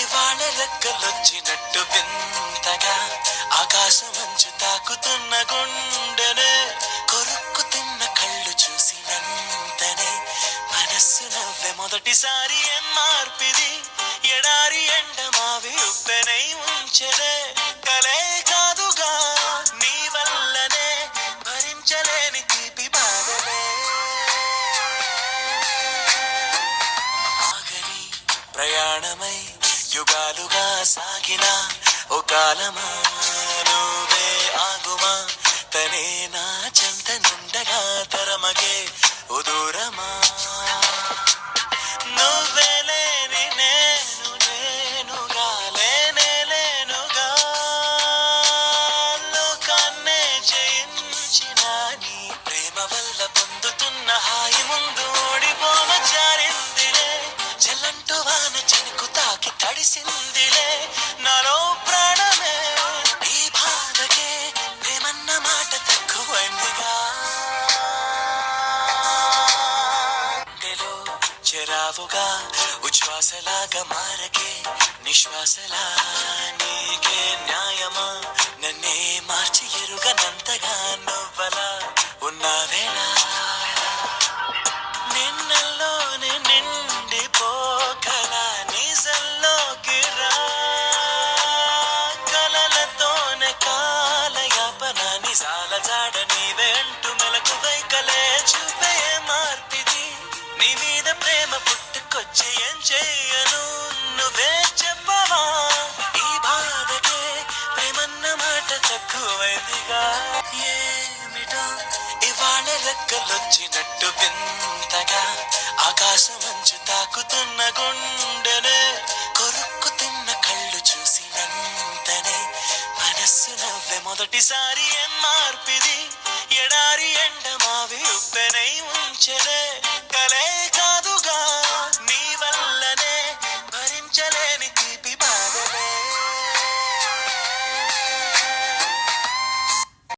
ఇవాళ రెక్కలొచ్చినట్టు వింతగా ఆకాశమంచు తాకుతున్న గుండెనే కొరుక్కు తిన్న కళ్ళు చూసినంతనే మనస్సు నవ్వె మొదటిసారి ఏం మార్పిది ఎడారి ఎండ మావి ఉప్పెనై ఉంచెనే. ప్రయాణమై యుగాలుగా సాగిన ఓ కాలమా? నువ్వే ఆగుమా? తనే నా చెంత నుండగా తరమగే ఉదూరమా తడిసిందిలే నాలో ప్రాణమే. ఈ బాధకే ప్రేమన్న మాట తక్కువైందిగా గుండెలో చెరావుగా ఉచ్ఛ్వాసలాగా మారకే నిశ్వాసలా. నీకే న్యాయమా? నన్నే మార్చి ఎరుగనంతగా నువ్వలా. ఉన్నావేనా? నీవే అంటూ మెలకు వైకలే చూపే మార్పిది నీ మీద ప్రేమ పుట్టుకొచ్చి ఏం చెయ్యను నువ్వే చెప్పవా? ఈ బాధకే ప్రేమన్న మాట తక్కువైందిగా. ఏమిటో ఇవాళ రెక్కలొచ్చినట్టు వింతగా ఆకాశమంచు తాకుతున్న గుండె. మొదటిసారి ఏం మార్పిది ఎడారి ఎండ మావి ఉప్పెనై ఉంచెదే